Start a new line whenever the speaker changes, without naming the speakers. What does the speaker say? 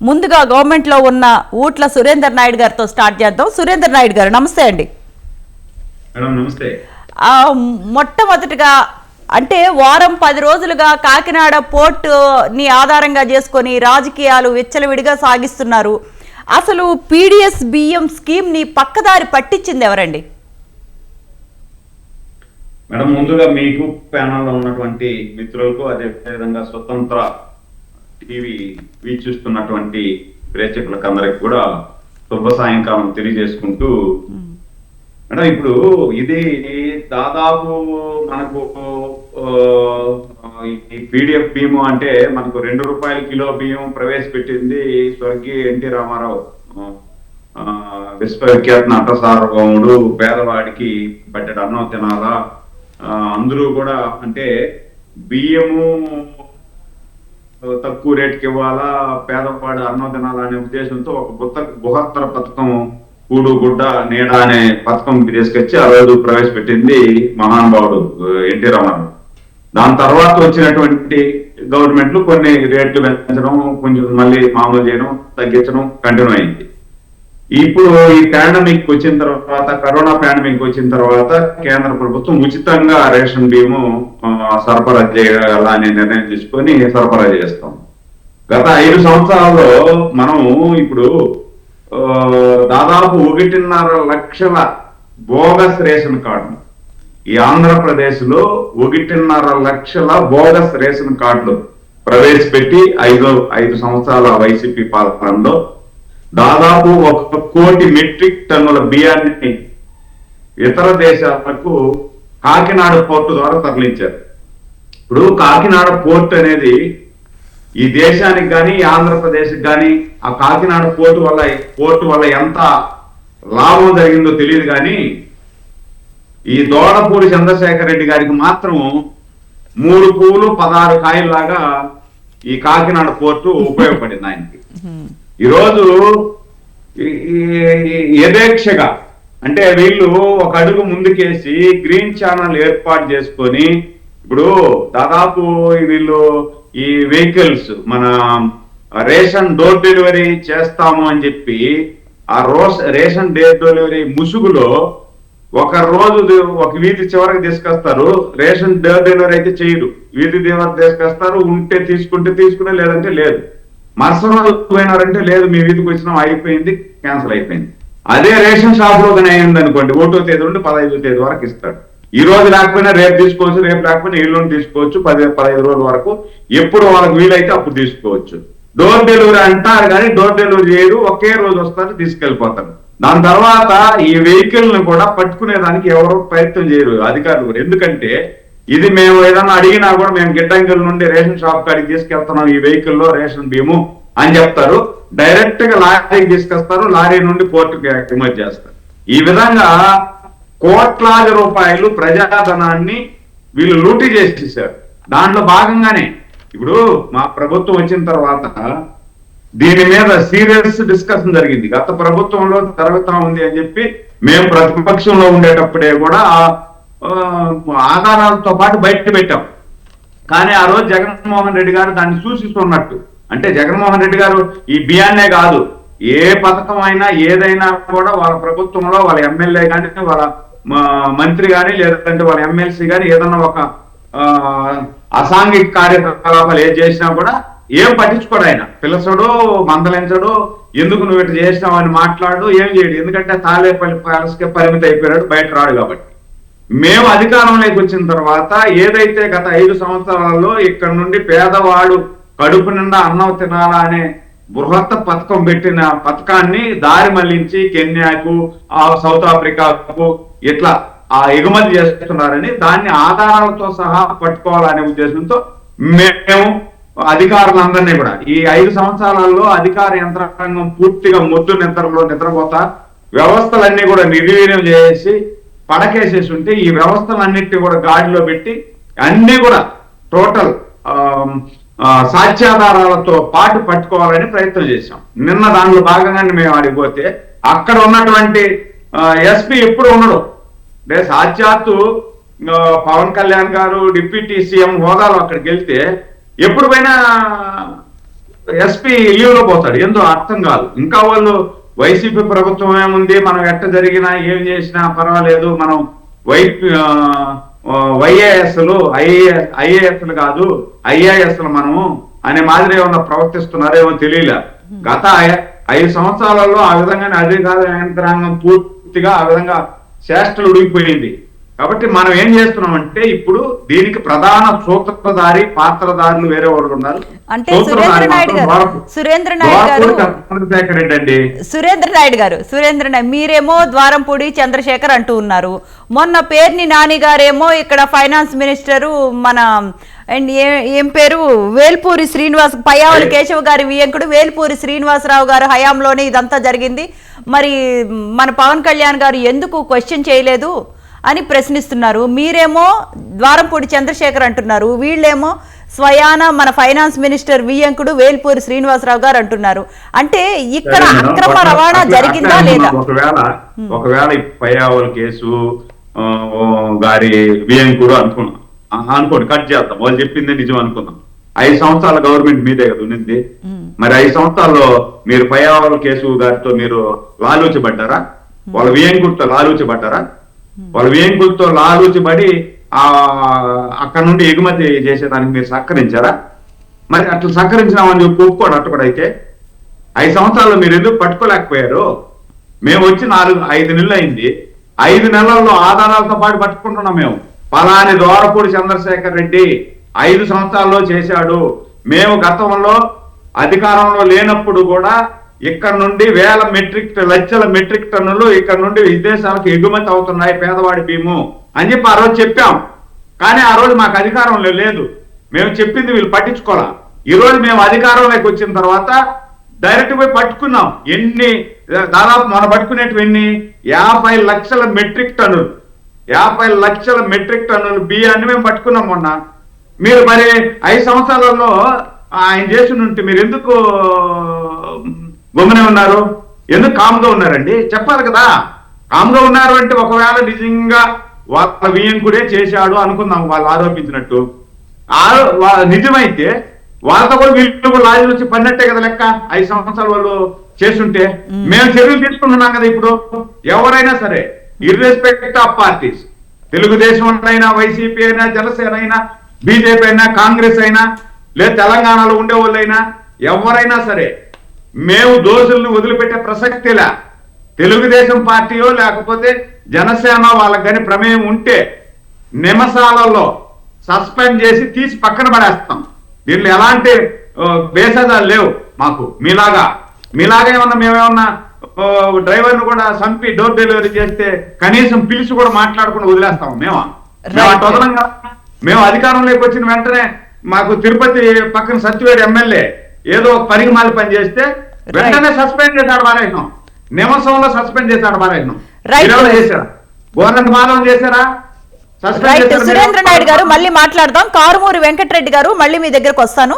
ముందుగా గవర్నమెంట్లో ఉన్న ఊట్ల సురేందర్ నాయుడు గారితో స్టార్ట్ చేద్దాం. సురేందర్ నాయుడు గారు నమస్తే అండి.
నమస్తే.
మొట్టమొదటిగా అంటే వారం పది రోజులుగా కాకినాడ పోర్టు ని ఆధారంగా చేసుకొని రాజకీయాలు విచ్చలవిడిగా సాగిస్తున్నారు. అసలు పీడిఎస్ బియ్యం స్కీమ్ని పక్కదారి పట్టించింది ఎవరండి?
మేడం ముందుగా మీకు ప్యానల్లో ఉన్నటువంటి మిత్రులకు అదే విధంగా స్వతంత్ర టీవీ వీక్షిస్తున్నటువంటి ప్రేక్షకులకు అందరికి కూడా శుభ సాయంకాలం తెలియజేసుకుంటూ మేడం ఇప్పుడు ఇది దాదాపు మనకు ఈ పీడిఎఫ్ బియ్యం అంటే మనకు రెండు రూపాయల కిలో బియ్యం ప్రవేశపెట్టింది స్వర్గీయ ఎన్టీ రామారావు. విశ్వవిఖ్యాత నటసారభౌముడు పేదవాడికి పట్టెడు అన్నం తినాలా? అందరూ కూడా అంటే బియ్యము తక్కువ రేటుకి ఇవ్వాలా? పేదవాడు అన్నం అనే ఉద్దేశంతో ఒక బుత్త బృహత్తర పథకం కూడు గుడ్డ నీడ అనే పథకం తీసుకొచ్చి ఆ రోజు ప్రవేశపెట్టింది మహానుభావుడు ఎన్టీ రామారావు. దాని తర్వాత వచ్చినటువంటి గవర్నమెంట్లు కొన్ని రేట్లు పెంచడం కొంచెం మళ్ళీ మామూలు చేయడం తగ్గించడం కంటిన్యూ అయింది. ఇప్పుడు ఈ పాండమిక్ వచ్చిన తర్వాత కరోనా పాండమిక్ వచ్చిన తర్వాత కేంద్ర ప్రభుత్వం ఉచితంగా రేషన్ బియ్యము సరఫరా చేయగల అనే నిర్ణయం తీసుకొని సరఫరా చేస్తాం గత ఐదు సంవత్సరాల్లో మనం ఇప్పుడు ఆ, దాదాపు ఒకటిన్నర లక్షల బోగస్ రేషన్ కార్డు ఈ ఆంధ్రప్రదేశ్లో ఒకటిన్నర లక్షల బోగస్ రేషన్ కార్డులు ప్రవేశపెట్టి ఐదు ఐదు సంవత్సరాల వైసీపీ పాలనలో దాదాపు ఒక కోటి మెట్రిక్ టన్నుల బియ్యాన్ని ఇతర దేశాలకు కాకినాడ పోర్టు ద్వారా తరలించారు. ఇప్పుడు కాకినాడ పోర్ట్ అనేది ఈ దేశానికి కానీ ఆంధ్రప్రదేశ్కి కానీ ఆ కాకినాడ పోర్టు వల్ల పోర్టు వల్ల ఎంత లాభం జరిగిందో తెలియదు కానీ ఈ దోడపూడి చంద్రశేఖర్ రెడ్డి గారికి మాత్రం మూడు పూలు పదహారు కాయల్లాగా ఈ కాకినాడ పోర్టు ఉపయోగపడింది ఆయనకి. ఈరోజు ఈ- ఈ- అంటే వీళ్ళు ఒక అడుగు ముందుకేసి గ్రీన్ ఛానల్ ఏర్పాటు చేసుకొని ఇప్పుడు దాదాపు వీళ్ళు ఈ వెహికల్స్ మన రేషన్ డోర్ డెలివరీ చేస్తాము అని చెప్పి ఆ రోస్ రేషన్ డోర్ డెలివరీ ముసుగులో ఒక రోజు ఒక వీధి చివరికి తీసుకొస్తారు. రేషన్ డోర్ డెలివరీ అయితే చేయరు. వీధి చివరికి తీసుకొస్తారు. ఉంటే తీసుకుంటే తీసుకునే లేదంటే లేదు. మరుసటి రోజు పోయినారంటే లేదు మీ వీధికి వచ్చినాం అయిపోయింది క్యాన్సిల్ అయిపోయింది. అదే రేషన్ షాప్లో కానీ అయింది అనుకోండి ఒకటో తేదీ నుండి పదహైదో తేదీ వరకు ఇస్తాడు. ఈ రోజు లేకపోయినా రేపు తీసుకోవచ్చు రేపు లేకపోయినా ఎల్లుండి తీసుకోవచ్చు పది పదహైదు రోజుల వరకు ఎప్పుడు వాళ్ళకి వీలైతే అప్పుడు తీసుకోవచ్చు. డోర్ డెలివరీ అంటారు కానీ డోర్ డెలివరీ చేయరు ఒకే రోజు వస్తారు తీసుకెళ్ళిపోతారు దాని తర్వాత ఈ వెహికల్ని కూడా పట్టుకునేదానికి ఎవరు ప్రయత్నం చేయరు అధికారులు కూడా. ఎందుకంటే ఇది మేము ఏదన్నా అడిగినా కూడా మేము గిడ్డంగిల నుండి రేషన్ షాప్ కాడికి తీసుకెళ్తున్నాం ఈ వెహికల్లో రేషన్ బియ్యము అని చెప్తారు. డైరెక్ట్గా లారీకి తీసుకొస్తారు లారీ నుండి పోర్టుకి ఎగుమతి చేస్తారు. ఈ విధంగా కోట్లాది రూపాయలు ప్రజాధనాన్ని వీళ్ళు లూటీ చేసేసారు. దాంట్లో భాగంగానే ఇప్పుడు మా ప్రభుత్వం వచ్చిన తర్వాత దీని మీద సీరియస్ డిస్కషన్ జరిగింది. గత ప్రభుత్వంలో జరుగుతా ఉంది అని చెప్పి మేము ప్రతిపక్షంలో ఉండేటప్పుడే కూడా ఆ, ఆధారాలతో పాటు బయట పెట్టాం. కానీ ఆ రోజు జగన్మోహన్ రెడ్డి గారు దాన్ని సూచిస్తున్నట్టు. అంటే జగన్మోహన్ రెడ్డి గారు ఈ బియ్యాన్నే కాదు ఏ పథకం అయినా ఏదైనా కూడా వాళ్ళ ప్రభుత్వంలో వాళ్ళ ఎమ్మెల్యే కానీ వాళ్ళ మంత్రి కానీ లేదంటే వాళ్ళ ఎమ్మెల్సీ కానీ ఏదన్నా ఒక ఆ, అసాంఘిక కార్యకలాపాలు ఏం చేసినా కూడా ఏం పట్టించుకోడు ఆయన. పిలసడు మందలించడు ఎందుకు నువ్వు ఇట్లా చేసినావు అని మాట్లాడు ఏం చేయడు. ఎందుకంటే తాలేపల్లి ప్యాలెస్కే పరిమితి అయిపోయాడు బయట రాడు కాబట్టి. మేము అధికారంలోకి వచ్చిన తర్వాత ఏదైతే గత ఐదు సంవత్సరాల్లో ఇక్కడ నుండి పేదవాడు కడుపు నిండా అన్నం తినాలా అనే బృహత్త పథకం పెట్టిన పథకాన్ని దారి మళ్ళించి కెన్యాకు ఆ సౌత్ ఆఫ్రికాకు ఇట్లా ఆ ఎగుమతి చేస్తున్నారని దాన్ని ఆధారాలతో సహా పట్టుకోవాలనే ఉద్దేశంతో మేము అధికారులందరినీ కూడా ఈ ఐదు సంవత్సరాలలో అధికార యంత్రాంగం పూర్తిగా ముద్దు నిద్రలో నిద్రపోతా వ్యవస్థలన్నీ కూడా నిర్వీర్యం చేసి పడకేసేసి ఉంటే ఈ వ్యవస్థలన్నిటిని కూడా గాడిలో పెట్టి అన్ని కూడా టోటల్ సాక్ష్యాధారాలతో పాటు పట్టుకోవాలని ప్రయత్నం చేశాం. నిన్న దానిలో భాగంగానే మేము అడిగిపోతే అక్కడ ఉన్నటువంటి ఎస్పీ ఎప్పుడు ఉండడు. అంటే సాక్షాత్తు పవన్ కళ్యాణ్ గారు డిప్యూటీ సీఎం హోదాలో అక్కడికి వెళ్తే ఎప్పుడు పోయినా ఎస్పీ లీవ్లో పోతాడు. ఏందో అర్థం కాదు. ఇంకా వాళ్ళు వైసీపీ ప్రభుత్వం ఏముంది మనం ఎట్ట జరిగినా ఏం చేసినా పర్వాలేదు. మనం వై వైఏఎస్లు ఐఏఎస్ ఐఏఎస్లు కాదు ఐఏఎస్లు మనము అనే మాదిరి ఏమన్నా ప్రవర్తిస్తున్నారేమో తెలియలే. గత ఐదు సంవత్సరాలలో ఆ విధంగానే అధికార యంత్రాంగం పూర్తిగా ఆ విధంగా చేష్టలు ఉడిగిపోయింది కాబట్టి మనం ఏం చేస్తున్నామంటే ఇప్పుడు దీనికి ప్రధాన సూత్రధారి పాత్రధారులు వేరే వాళ్ళు ఉన్నారు.
అంటే సురేంద్ర నాయుడు గారు- సురేంద్ర నాయుడు గారు- సురేంద్ర నాయుడు గారు సురేంద్ర నాయుడు మీరేమో ద్వారంపూడి చంద్రశేఖర్ అంటూ ఉన్నారు. మొన్న పేర్ని నాని గారేమో ఇక్కడ ఫైనాన్స్ మినిస్టరు మన అండ్ ఏ- ఏం పేరు? వేల్పూరి శ్రీనివాస్ పయ్యావుల కేశవ్ గారి వియంకుడు వేల్పూరి శ్రీనివాసరావు గారు హయాంలోనే ఇదంతా జరిగింది. మరి మన పవన్ కళ్యాణ్ గారు ఎందుకు క్వశ్చన్ చేయలేదు? అని ప్రశ్నిస్తున్నారు. మీరేమో ద్వారంపూడి చంద్రశేఖర్ అంటున్నారు. వీళ్ళేమో స్వయాన మన ఫైనాన్స్ మినిస్టర్ వియంకుడు వేల్పూరి శ్రీనివాసరావు గారు అంటున్నారు. అంటే ఇక్కడ. అక్రమ రవాణా జరిగిందా లేదా?
ఒకవేళ ఒకవేళ ఈ పయ్యావుల కేసు గారి వియంకుడు అనుకున్నాం. అనుకోండి కట్ చేద్దాం. వాళ్ళు చెప్పిందే నిజం అనుకుందాం. ఐదు సంవత్సరాల గవర్నమెంట్ మీదే కదా ఉన్నింది. మరి ఐదు సంవత్సరాల్లో మీరు పయ్యావుల కేసు గారితో మీరు లాలూచబడ్డారా? వాళ్ళ వియంకుడితో లాలూచబడ్డారా? వాళ్ళ వియంకుడితో లాలూచబడి ఆ అక్కడ నుండి ఎగుమతి చేసేదానికి మీరు సహకరించారా? మరి అట్లా సహకరించినామని చెప్పి ఒప్పుకోడు అట్టు కూడా అయితే. ఐదు సంవత్సరాల్లో మీరు ఎందుకు పట్టుకోలేకపోయారు? మేము వచ్చి నాలుగు ఐదు నెలలు అయింది. ఐదు నెలల్లో ఆధారాలతో పాటు పట్టుకుంటున్నాం మేము. పలాని దోరపూడి చంద్రశేఖర్ రెడ్డి ఐదు సంవత్సరాల్లో చేశాడు. మేము గతంలో అధికారంలో లేనప్పుడు కూడా ఇక్కడ నుండి వేల మెట్రిక్ లక్షల మెట్రిక్ టన్నులు ఇక్కడ నుండి విదేశాలకు ఎగుమతి అవుతున్నాయి పేదవాడి భీము అని చెప్పి ఆ రోజు చెప్పాం. కానీ ఆ రోజు మాకు అధికారంలో లేదు. మేము చెప్పింది వీళ్ళు పట్టించుకోరా ఈరోజు మేము అధికారంలోకి వచ్చిన తర్వాత డైరెక్ట్ పోయి పట్టుకున్నాం. ఎన్ని దాదాపు మనం పట్టుకునేటివి ఎన్ని? యాభై లక్షల మెట్రిక్ టన్నులు. యాభై లక్షల మెట్రిక్ టన్నులు బియ్యాన్ని మేము పట్టుకున్నాం మొన్న. మీరు మరి ఐదు సంవత్సరాలలో ఆయన చేసి ఉంటే మీరు ఎందుకు గమ్మునే ఉన్నారు? ఎందుకు కామ్గా ఉన్నారండి? చెప్పాలి కదా. కామ్గా ఉన్నారు అంటే ఒకవేళ నిజంగా వాళ్ళ వియంకుడే చేశాడు అనుకుందాం వాళ్ళు ఆరోపించినట్టు. నిజమైతే వాళ్ళతో కూడా వీళ్ళు కూడా లాజీలు వచ్చి పడినట్టే కదా లెక్క. ఐదు సంవత్సరాలు వాళ్ళు చేస్తుంటే మేము. చర్యలు తీసుకుంటున్నాం కదా ఇప్పుడు. ఎవరైనా సరే ఇర్రెస్పెక్ట్ ఆఫ్ పార్టీస్ తెలుగుదేశం అయినా వైసీపీ అయినా జనసేన అయినా బీజేపీ అయినా కాంగ్రెస్ అయినా లేదా తెలంగాణలో ఉండే వాళ్ళైనా ఎవరైనా సరే మేము దోషుల్ని వదిలిపెట్టే ప్రసక్తిలా తెలుగుదేశం పార్టీయో లేకపోతే జనసేన వాళ్ళకి కానీ ప్రమేయం ఉంటే నిమసాలలో సస్పెండ్ చేసి తీసి పక్కన పడేస్తాం. దీంట్లో ఎలాంటి భేషజాలు లేవు మాకు. మీలాగా మీలాగా ఏమన్నా మేమేమన్నా డ్రైవర్ను కూడా చంపి డోర్ డెలివరీ చేస్తే కనీసం పిలిచి కూడా మాట్లాడకుండా వదిలేస్తాం మేమా. మేము అధికారంలోకి వచ్చిన వెంటనే మాకు తిరుపతి పక్కన సత్యవేడు ఎమ్మెల్యే ఏదో ఒక పనికి మాలి పని చేస్తే వెంటనే సస్పెండ్ చేశాడు బాలయ్యం నిమసంలో సస్పెండ్ చేశాడు. మీరెవరు చేశారా? గవర్నమెంట్ చేశారా?
రైట్
చేశారా?
సురేంద్ర నాయుడు గారు మళ్ళీ మాట్లాడదాం. కారుమూరి వెంకటరెడ్డి గారు మళ్ళీ మీ దగ్గరకు వస్తాను.